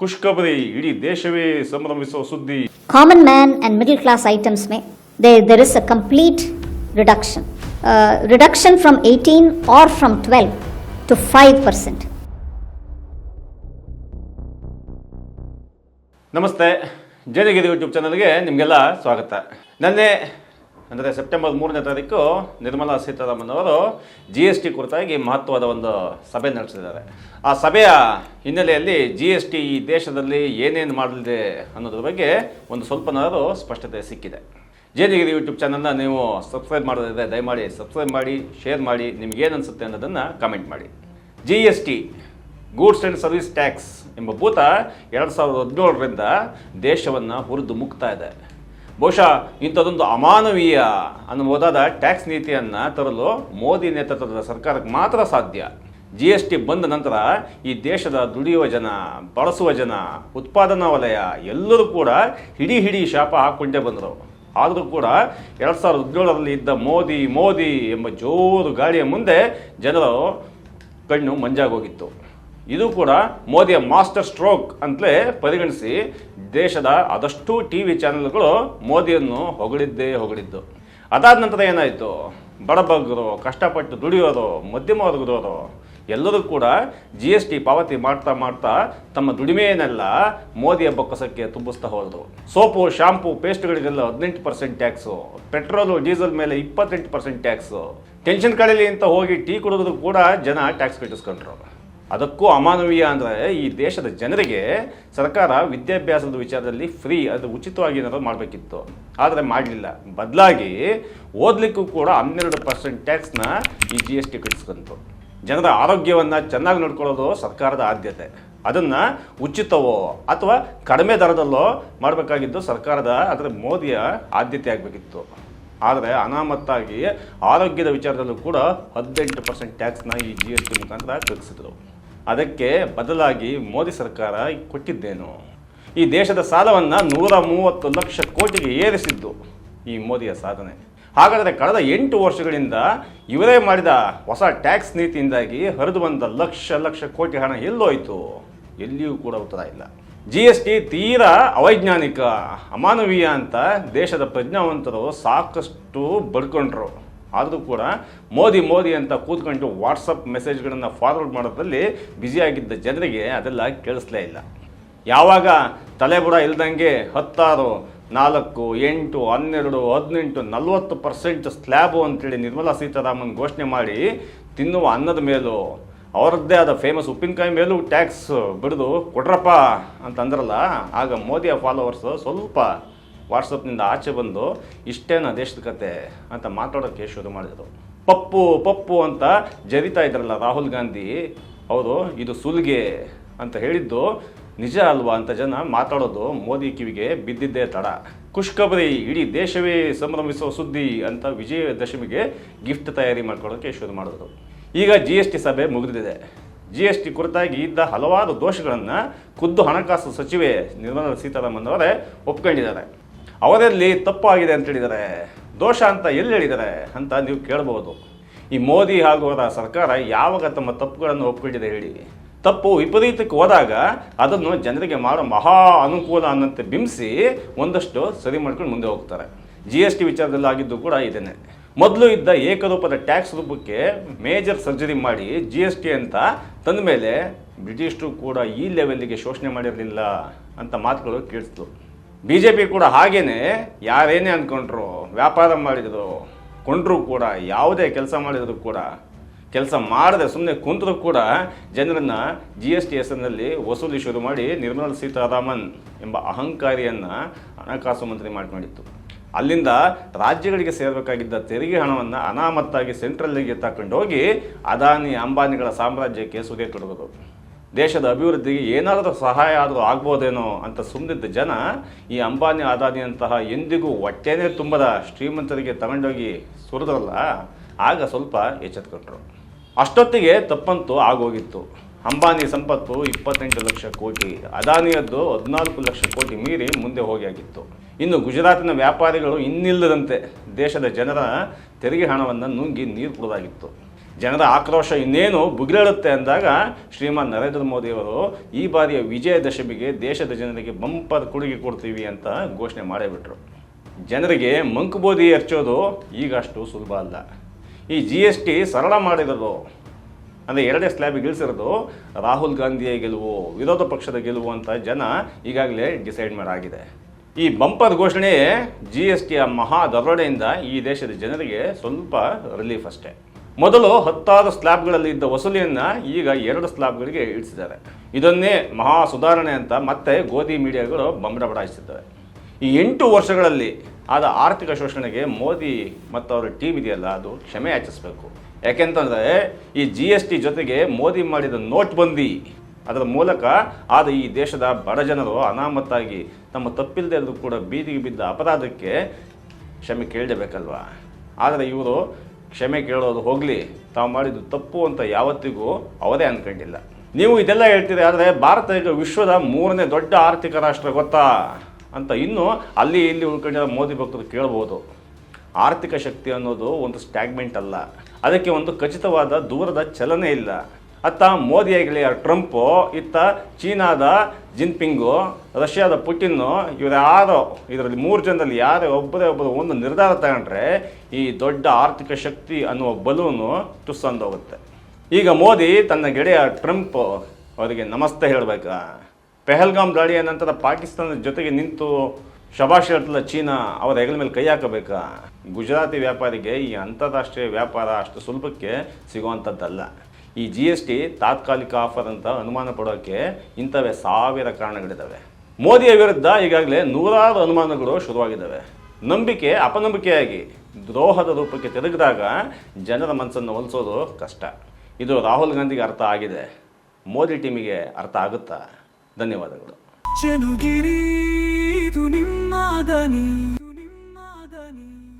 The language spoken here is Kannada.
ಖುಷ್ಖಬರಿ ಇಡೀ ದೇಶವೇ ಸಂಭ್ರಮಿಸುವ ಸುದ್ದಿ. Common man and middle class items there is a complete reduction reduction from eighteen or from twelve to five percent ನಮಸ್ತೆ. ಜನಗಿರಿ ಯೂಟ್ಯೂಬ್ ಚಾನಲ್ಗೆ ನಿಮಗೆಲ್ಲ ಸ್ವಾಗತ. ನನ್ನೆ ಅಂದರೆ ಸೆಪ್ಟೆಂಬರ್ ಮೂರನೇ ತಾರೀಕು ನಿರ್ಮಲಾ ಸೀತಾರಾಮನ್ ಅವರು ಜಿ ಎಸ್ ಟಿ ಕುರಿತಾಗಿ ಮಹತ್ವದ ಒಂದು ಸಭೆ ನಡೆಸಿದ್ದಾರೆ. ಆ ಸಭೆಯ ಹಿನ್ನೆಲೆಯಲ್ಲಿ ಜಿ ಎಸ್ ಟಿ ಈ ದೇಶದಲ್ಲಿ ಏನೇನು ಮಾಡಲಿದೆ ಅನ್ನೋದ್ರ ಬಗ್ಗೆ ಒಂದು ಸ್ವಲ್ಪನಾದರೂ ಸ್ಪಷ್ಟತೆ ಸಿಕ್ಕಿದೆ. ಜಯಗಿರಿ ಯೂಟ್ಯೂಬ್ ಚಾನಲ್ನ ನೀವು ಸಬ್ಸ್ಕ್ರೈಬ್ ಮಾಡೋದಿದೆ ದಯಮಾಡಿ ಸಬ್ಸ್ಕ್ರೈಬ್ ಮಾಡಿ ಶೇರ್ ಮಾಡಿ ನಿಮ್ಗೇನು ಅನಿಸುತ್ತೆ ಅನ್ನೋದನ್ನು ಕಮೆಂಟ್ ಮಾಡಿ. G S T goods and service tax ಎಂಬ ಭೂತ ಎರಡು ಸಾವಿರದ ಹದಿನೇಳರಿಂದ ದೇಶವನ್ನು ಹುರಿದು ಮುಕ್ತಾ ಇದೆ. ಬಹುಶಃ ಇಂಥದ್ದೊಂದು ಅಮಾನವೀಯ ಅನ್ನುವುದಾದ ಟ್ಯಾಕ್ಸ್ ನೀತಿಯನ್ನು ತರಲು ಮೋದಿ ನೇತೃತ್ವದ ಸರ್ಕಾರಕ್ಕೆ ಮಾತ್ರ ಸಾಧ್ಯ. ಜಿ ಎಸ್ ಟಿ ಬಂದ ನಂತರ ಈ ದೇಶದ ದುಡಿಯುವ ಜನ, ಬಳಸುವ ಜನ, ಉತ್ಪಾದನಾ ವಲಯ ಎಲ್ಲರೂ ಕೂಡ ಹಿಡಿ ಹಿಡಿ ಶಾಪ ಹಾಕ್ಕೊಂಡೇ ಬಂದರು. ಆದರೂ ಕೂಡ ಎರಡು ಸಾವಿರದ ಹದಿನೇಳರಲ್ಲಿ ಇದ್ದ ಮೋದಿ ಮೋದಿ ಎಂಬ ಜೋರು ಗಾಳಿಯ ಮುಂದೆ ಜನರು ಕಣ್ಣು ಮಂಜಾಗೋಗಿತ್ತು. ಇದು ಕೂಡ ಮೋದಿಯ ಮಾಸ್ಟರ್ ಸ್ಟ್ರೋಕ್ ಅಂತಲೇ ಪರಿಗಣಿಸಿ ದೇಶದ ಆದಷ್ಟು ಟಿ ವಿ ಚಾನೆಲ್ಗಳು ಮೋದಿಯನ್ನು ಹೊಗಳಿದ್ದೇ ಹೊಗಳಿದ್ದು. ಅದಾದ ನಂತರ ಏನಾಯಿತು? ಬಡಬಗ್ಗರು ಕಷ್ಟಪಟ್ಟು ದುಡಿಯೋರು, ಮಧ್ಯಮ ವರ್ಗದವರು ಎಲ್ಲರೂ ಕೂಡ ಜಿ ಎಸ್ ಟಿ ಪಾವತಿ ಮಾಡ್ತಾ ಮಾಡ್ತಾ ತಮ್ಮ ದುಡಿಮೆಯನ್ನೆಲ್ಲ ಮೋದಿಯ ಬೊಕ್ಕಸಕ್ಕೆ ತುಂಬಿಸ್ತಾ ಹೋದರು. ಸೋಪು, ಶಾಂಪು, ಪೇಸ್ಟ್ಗಳಿಗೆಲ್ಲ ಹದಿನೆಂಟು ಪರ್ಸೆಂಟ್ ಟ್ಯಾಕ್ಸು, ಪೆಟ್ರೋಲು, ಡೀಸೆಲ್ ಮೇಲೆ ಇಪ್ಪತ್ತೆಂಟು ಪರ್ಸೆಂಟ್ ಟ್ಯಾಕ್ಸು. ಟೆನ್ಷನ್ ಕಳೀಲಿ ಅಂತ ಹೋಗಿ ಟೀ ಕುಡಿದ್ರು ಕೂಡ ಜನ ಟ್ಯಾಕ್ಸ್ ಕಟ್ಟಿಸ್ಕೊಂಡ್ರು. ಅದಕ್ಕೂ ಅಮಾನವೀಯ ಅಂದರೆ ಈ ದೇಶದ ಜನರಿಗೆ ಸರ್ಕಾರ ವಿದ್ಯಾಭ್ಯಾಸದ ವಿಚಾರದಲ್ಲಿ ಫ್ರೀ ಅದು ಉಚಿತವಾಗಿ ಏನಾದರೂ ಮಾಡಬೇಕಿತ್ತು. ಆದರೆ ಮಾಡಲಿಲ್ಲ. ಬದಲಾಗಿ ಓದಲಿಕ್ಕೂ ಕೂಡ ಹನ್ನೆರಡು ಪರ್ಸೆಂಟ್ ಟ್ಯಾಕ್ಸ್ನ ಈ ಜಿ ಎಸ್ ಟಿ ಕಟ್ಟಿಸ್ಕೊಂತು ಜನರ ಆರೋಗ್ಯವನ್ನು ಚೆನ್ನಾಗಿ ನೋಡ್ಕೊಳ್ಳೋದು ಸರ್ಕಾರದ ಆದ್ಯತೆ. ಅದನ್ನು ಉಚಿತವೋ ಅಥವಾ ಕಡಿಮೆ ದರದಲ್ಲೋ ಮಾಡಬೇಕಾಗಿದ್ದು ಸರ್ಕಾರದ ಅಂದರೆ ಮೋದಿಯ ಆದ್ಯತೆ ಆಗಬೇಕಿತ್ತು. ಆದರೆ ಅನಾಮತ್ತಾಗಿ ಆರೋಗ್ಯದ ವಿಚಾರದಲ್ಲೂ ಕೂಡ ಹದಿನೆಂಟು ಪರ್ಸೆಂಟ್ ಟ್ಯಾಕ್ಸ್ನ ಈ ಜಿ ಎಸ್ ಟಿ ಮುಖಾಂತರ ಕಟ್ಟಿಸಿದ್ರು ಅದಕ್ಕೆ ಬದಲಾಗಿ ಮೋದಿ ಸರ್ಕಾರ ಕೊಟ್ಟಿದ್ದೇನು. ಈ ದೇಶದ ಸಾಲವನ್ನು ನೂರ ಮೂವತ್ತು ಲಕ್ಷ ಕೋಟಿಗೆ ಏರಿಸಿದ್ದು ಈ ಮೋದಿಯ ಸಾಧನೆ. ಹಾಗಾದರೆ ಕಳೆದ ಎಂಟು ವರ್ಷಗಳಿಂದ ಇವರೇ ಮಾಡಿದ ಹೊಸ ಟ್ಯಾಕ್ಸ್ ನೀತಿಯಿಂದಾಗಿ ಹರಿದು ಬಂದ ಲಕ್ಷ ಲಕ್ಷ ಕೋಟಿ ಹಣ ಎಲ್ಲೋಯ್ತು. ಎಲ್ಲಿಯೂ ಕೂಡ ಉತ್ತರ ಇಲ್ಲ. ಜಿ ಎಸ್ ಟಿ ತೀರಾ ಅವೈಜ್ಞಾನಿಕ, ಅಮಾನವೀಯ ಅಂತ ದೇಶದ ಪ್ರಜ್ಞಾವಂತರು ಸಾಕಷ್ಟು ಬಡ್ಕೊಂಡ್ರು. ಆದರೂ ಕೂಡ ಮೋದಿ ಮೋದಿ ಅಂತ ಕೂತ್ಕೊಂಡು ವಾಟ್ಸಪ್ ಮೆಸೇಜ್ಗಳನ್ನು ಫಾರ್ವರ್ಡ್ ಮಾಡೋದ್ರಲ್ಲಿ ಬ್ಯುಸಿಯಾಗಿದ್ದ ಜನರಿಗೆ ಅದೆಲ್ಲ ಕೇಳಿಸ್ಲೇ ಇಲ್ಲ. ಯಾವಾಗ ತಲೆಬುಡ ಇಲ್ದಂಗೆ ಹತ್ತಾರು, ನಾಲ್ಕು, ಎಂಟು, ಹನ್ನೆರಡು, ಹದಿನೆಂಟು, ನಲವತ್ತು ಪರ್ಸೆಂಟ್ ಸ್ಲ್ಯಾಬು ಅಂತೇಳಿ ನಿರ್ಮಲಾ ಸೀತಾರಾಮನ್ ಘೋಷಣೆ ಮಾಡಿ ತಿನ್ನುವ ಅನ್ನದ ಮೇಲೂ, ಅವರದ್ದೇ ಆದ ಫೇಮಸ್ ಉಪ್ಪಿನಕಾಯಿ ಮೇಲೂ ಟ್ಯಾಕ್ಸ್ ಬಿಡಿದು ಕೊಟ್ರಪ್ಪ ಅಂತಂದ್ರಲ್ಲ, ಆಗ ಮೋದಿಯ ಫಾಲೋವರ್ಸ್ ಸ್ವಲ್ಪ ವಾಟ್ಸಪ್ನಿಂದ ಆಚೆ ಬಂದು, ಇಷ್ಟೇನ ದೇಶದ ಕತೆ? ಅಂತ ಮಾತಾಡೋಕ್ಕೆ ಶುರು ಮಾಡಿದರು. ಪಪ್ಪು ಪಪ್ಪು ಅಂತ ಜರಿತಾ ಇದ್ರಲ್ಲ ರಾಹುಲ್ ಗಾಂಧಿ. ಅವರು ಇದು ಸುಲಿಗೆ ಅಂತ ಹೇಳಿದ್ದು ನಿಜ ಅಲ್ವಾ ಅಂತ ಜನ ಮಾತಾಡೋದು ಮೋದಿ ಕಿವಿಗೆ ಬಿದ್ದಿದ್ದೇ ತಡ. ಖುಷ್ಖಬರಿ, ಇಡೀ ದೇಶವೇ ಸಂಭ್ರಮಿಸುವ ಸುದ್ದಿ ಅಂತ ವಿಜಯದಶಮಿಗೆ ಗಿಫ್ಟ್ ತಯಾರಿ ಮಾಡ್ಕೊಳ್ಳೋಕ್ಕೆ ಶುರು ಮಾಡಿದ್ರು. ಈಗ ಜಿ ಎಸ್ ಟಿ ಸಭೆ ಮುಗಿದಿದೆ. ಜಿ ಎಸ್ ಟಿ ಕುರಿತಾಗಿ ಇದ್ದ ಹಲವಾರು ದೋಷಗಳನ್ನು ಖುದ್ದು ಹಣಕಾಸು ಸಚಿವೆ ನಿರ್ಮಲಾ ಸೀತಾರಾಮನ್ ಅವರೇ ಒಪ್ಕೊಂಡಿದ್ದಾರೆ. ಅವರಲ್ಲಿ ತಪ್ಪಾಗಿದೆ ಅಂತ ಹೇಳಿದ್ದಾರೆ ದೋಷ ಅಂತ ಎಲ್ಲಿ ಹೇಳಿದ್ದಾರೆ ಅಂತ ನೀವು ಕೇಳಬಹುದು. ಈ ಮೋದಿ ಹಾಗೂ ಅವರ ಸರ್ಕಾರ ಯಾವಾಗ ತಮ್ಮ ತಪ್ಪುಗಳನ್ನು ಒಪ್ಪಿಟ್ಟಿದೆ ಹೇಳಿ. ತಪ್ಪು ವಿಪರೀತಕ್ಕೆ ಹೋದಾಗ ಅದನ್ನು ಜನರಿಗೆ ಮಾಡೋ ಮಹಾ ಅನುಕೂಲ ಅನ್ನಂತೆ ಬಿಂಬಿಸಿ ಒಂದಷ್ಟು ಸರಿ ಮಾಡ್ಕೊಂಡು ಮುಂದೆ ಹೋಗ್ತಾರೆ. ಜಿ ಎಸ್ ಟಿ ವಿಚಾರದಲ್ಲಾಗಿದ್ದು ಕೂಡ ಇದೇನೆ. ಮೊದಲು ಇದ್ದ ಏಕರೂಪದ ಟ್ಯಾಕ್ಸ್ ರೂಪಕ್ಕೆ ಮೇಜರ್ ಸರ್ಜರಿ ಮಾಡಿ ಜಿ ಎಸ್ ಟಿ ಅಂತ ತಂದ ಮೇಲೆ ಬ್ರಿಟಿಷರು ಕೂಡ ಈ ಲೆವೆಲ್ಗೆ ಶೋಷಣೆ ಮಾಡಿರಲಿಲ್ಲ ಅಂತ ಮಾತುಗಳು ಕೇಳಿಸ್ತು. ಬಿ ಜೆ ಪಿ ಕೂಡ ಹಾಗೇನೆ, ಯಾರೇನೇ ಅಂದ್ಕೊಂಡ್ರು ವ್ಯಾಪಾರ ಮಾಡಿದ್ರು, ಕೊಂಡ್ರು ಕೂಡ, ಯಾವುದೇ ಕೆಲಸ ಮಾಡಿದ್ರು ಕೂಡ, ಕೆಲಸ ಮಾಡದೆ ಸುಮ್ಮನೆ ಕುಂತರೂ ಕೂಡ ಜನರನ್ನು ಜಿ ಎಸ್ ಟಿ ಹೆಸರಿನಲ್ಲಿ ವಸೂಲಿ ಶುರು ಮಾಡಿ ನಿರ್ಮಲ ಸೀತಾರಾಮನ್ ಎಂಬ ಅಹಂಕಾರಿಯನ್ನು ಹಣಕಾಸು ಮಂತ್ರಿ ಮಾಡಿತ್ತು ಅಲ್ಲಿಂದ ರಾಜ್ಯಗಳಿಗೆ ಸೇರಬೇಕಾಗಿದ್ದ ತೆರಿಗೆ ಹಣವನ್ನು ಅನಾಮತ್ತಾಗಿ ಸೆಂಟ್ರಲ್ಲಿಗೆ ಹೋಗಿ ಅದಾನಿ ಅಂಬಾನಿಗಳ ಸಾಮ್ರಾಜ್ಯಕ್ಕೆ ಸುದೇ ತೊಡಗೋದು ದೇಶದ ಅಭಿವೃದ್ಧಿಗೆ ಏನಾದರೂ ಸಹಾಯ ಆದರೂ ಆಗ್ಬೋದೇನೋ ಅಂತ ಸುಮ್ಮನಿದ್ದ ಜನ ಈ ಅಂಬಾನಿ ಅದಾನಿಯಂತಹ ಎಂದಿಗೂ ಹೊಟ್ಟೆನೇ ತುಂಬದ ಶ್ರೀಮಂತರಿಗೆ ತಗೊಂಡೋಗಿ ಸುರಿದ್ರಲ್ಲ, ಆಗ ಸ್ವಲ್ಪ ಎಚ್ಚೆತ್ಕೊಂಡ್ರು. ಅಷ್ಟೊತ್ತಿಗೆ ತಪ್ಪಂತೂ ಆಗೋಗಿತ್ತು. ಅಂಬಾನಿ ಸಂಪತ್ತು ಇಪ್ಪತ್ತೆಂಟು ಲಕ್ಷ ಕೋಟಿ, ಅದಾನಿಯದ್ದು ಹದಿನಾಲ್ಕು ಲಕ್ಷ ಕೋಟಿ ಮೀರಿ ಮುಂದೆ ಹೋಗಿ ಆಗಿತ್ತು ಇನ್ನು ಗುಜರಾತಿನ ವ್ಯಾಪಾರಿಗಳು ಇನ್ನಿಲ್ಲದಂತೆ ದೇಶದ ಜನರ ತೆರಿಗೆ ಹಣವನ್ನು ನುಂಗಿ ನೀರು ಕುಡಿದಾಗಿತ್ತು. ಜನರ ಆಕ್ರೋಶ ಇನ್ನೇನು ಬುಗಿಲೇಳುತ್ತೆ ಅಂದಾಗ ಶ್ರೀಮಾನ್ ನರೇಂದ್ರ ಮೋದಿಯವರು ಈ ಬಾರಿಯ ವಿಜಯದಶಮಿಗೆ ದೇಶದ ಜನರಿಗೆ ಬಂಪರ್ ಕೊಡುಗೆ ಕೊಡ್ತೀವಿ ಅಂತ ಘೋಷಣೆ ಮಾಡೇಬಿಟ್ರು ಜನರಿಗೆ ಮಂಕುಬೋದಿ ಎರಚೋದು ಈಗ ಅಷ್ಟು ಸುಲಭ ಅಲ್ಲ. ಈ ಜಿ ಎಸ್ ಟಿ ಸರಳ ಮಾಡಿರೋದು, ಅಂದರೆ ಎರಡೇ ಸ್ಲ್ಯಾಬ್ ಇಳಿಸಿರೋದು ರಾಹುಲ್ ಗಾಂಧಿಯ ಗೆಲುವು, ವಿರೋಧ ಪಕ್ಷದ ಗೆಲುವು ಅಂತ ಜನ ಈಗಾಗಲೇ ಡಿಸೈಡ್ ಮಾಡಾಗಿದೆ ಈ ಬಂಪರ್ ಘೋಷಣೆ ಜಿ ಎಸ್ ಟಿಯ ಮಹಾ ದರೋಡೆಯಿಂದ ಈ ದೇಶದ ಜನರಿಗೆ ಸ್ವಲ್ಪ ರಿಲೀಫ್ ಅಷ್ಟೇ. ಮೊದಲು ಹತ್ತಾರು ಸ್ಲ್ಯಾಬ್ಗಳಲ್ಲಿ ಇದ್ದ ವಸೂಲಿಯನ್ನು ಈಗ ಎರಡು ಸ್ಲ್ಯಾಬ್ಗಳಿಗೆ ಇಳಿಸಿದ್ದಾರೆ. ಇದನ್ನೇ ಮಹಾ ಸುಧಾರಣೆ ಅಂತ ಮತ್ತೆ ಗೋಧಿ ಮೀಡಿಯಾಗಳು ಬಂಬರ ಬಡಾಯಿಸಿದ್ದಾರೆ ಈ ಎಂಟು ವರ್ಷಗಳಲ್ಲಿ ಆದ ಆರ್ಥಿಕ ಶೋಷಣೆಗೆ ಮೋದಿ ಮತ್ತು ಅವರ ಟೀಮ್ ಇದೆಯಲ್ಲ, ಅದು ಕ್ಷಮೆ ಯಾಚಿಸಬೇಕು. ಯಾಕೆಂತಂದರೆ ಈ ಜಿ ಎಸ್ ಟಿ ಜೊತೆಗೆ ಮೋದಿ ಮಾಡಿದ ನೋಟ್ ಬಂದಿ. ಅದರ ಮೂಲಕ ಆದ ಈ ದೇಶದ ಬಡ ಜನರು ಅನಾಮತ್ತಾಗಿ ತಮ್ಮ ತಪ್ಪಿಲ್ಲದೆ ಕೂಡ ಬೀದಿಗೆ ಬಿದ್ದ ಅಪರಾಧಕ್ಕೆ ಕ್ಷಮೆ ಕೇಳಲೇಬೇಕಲ್ವಾ? ಆದರೆ ಇವರು ಕ್ಷಮೆ ಕೇಳೋದು ಹೋಗಲಿ, ತಾವು ಮಾಡಿದ್ದು ತಪ್ಪು ಅಂತ ಯಾವತ್ತಿಗೂ ಅವರೇ ಅಂದ್ಕೊಂಡಿಲ್ಲ ನೀವು ಇದೆಲ್ಲ ಹೇಳ್ತೀರಿ, ಆದರೆ ಭಾರತ ಈಗ ವಿಶ್ವದ ಮೂರನೇ ದೊಡ್ಡ ಆರ್ಥಿಕ ರಾಷ್ಟ್ರ ಗೊತ್ತಾ? ಅಂತ ಇನ್ನೂ ಅಲ್ಲಿ ಇಲ್ಲಿ ಉಳ್ಕೊಂಡಿರೋ ಮೋದಿ ಭಕ್ತರು ಕೇಳ್ಬೋದು. ಆರ್ಥಿಕ ಶಕ್ತಿ ಅನ್ನೋದು ಒಂದು ಸ್ಟ್ಯಾಗ್ಮೆಂಟ್ ಅಲ್ಲ. ಅದಕ್ಕೆ ಒಂದು ಖಚಿತವಾದ ದೂರದ ಚಲನೆ ಇಲ್ಲ. ಅತ್ತ ಮೋದಿ ಆಗಲಿ ಟ್ರಂಪು, ಇತ್ತ ಚೀನಾದ ಜಿನ್ಪಿಂಗು, ರಷ್ಯಾದ ಪುಟಿನ್ನು, ಇವರು ಯಾರೋ ಇದರಲ್ಲಿ ಮೂರು ಜನರಲ್ಲಿ ಯಾರೇ ಒಬ್ಬರೇ ಒಬ್ಬರು ಒಂದು ನಿರ್ಧಾರ ತಗೊಂಡ್ರೆ ಈ ದೊಡ್ಡ ಆರ್ಥಿಕ ಶಕ್ತಿ ಅನ್ನುವ ಬಲೂನು ಹೋಗುತ್ತೆ. ಈಗ ಮೋದಿ ತನ್ನ ಗೆಳೆಯ ಟ್ರಂಪ್ ಅವರಿಗೆ ನಮಸ್ತೆ ಹೇಳಬೇಕಾ? ಪೆಹಲ್ಗಾಮ್ ದಾಳಿಯ ನಂತರ ಪಾಕಿಸ್ತಾನದ ಜೊತೆಗೆ ನಿಂತು ಶಬಾಷ್ ಹೇಳ್ತಲ್ಲ ಚೀನಾ, ಅವರ ಹೆಗಲ ಮೇಲೆ ಕೈ ಹಾಕಬೇಕಾ? ಗುಜರಾತಿ ವ್ಯಾಪಾರಿಗೆ ಈ ಅಂತಾರಾಷ್ಟ್ರೀಯ ವ್ಯಾಪಾರ ಅಷ್ಟು ಸುಲಭಕ್ಕೆ ಸಿಗುವಂಥದ್ದಲ್ಲ ಈ ಜಿ ಎಸ್ ಟಿ ತಾತ್ಕಾಲಿಕ ಆಫರ್ ಅಂತ ಅನುಮಾನ ಪಡೋಕ್ಕೆ ಇಂಥವೇ ಸಾವಿರ ಕಾರಣಗಳಿದ್ದಾವೆ. ಮೋದಿಯ ವಿರುದ್ಧ ಈಗಾಗಲೇ ನೂರಾರು ಅನುಮಾನಗಳು ಶುರುವಾಗಿದ್ದಾವೆ. ನಂಬಿಕೆ, ಅಪನಂಬಿಕೆಯಾಗಿ ದ್ರೋಹದ ರೂಪಕ್ಕೆ ತಿರುಗಿದಾಗ ಜನರ ಮನಸ್ಸನ್ನು ಒಲಿಸೋದು ಕಷ್ಟ. ಇದು ರಾಹುಲ್ ಗಾಂಧಿಗೆ ಅರ್ಥ ಆಗಿದೆ. ಮೋದಿ ಟೀಮಿಗೆ ಅರ್ಥ ಆಗುತ್ತಾ? ಧನ್ಯವಾದಗಳು.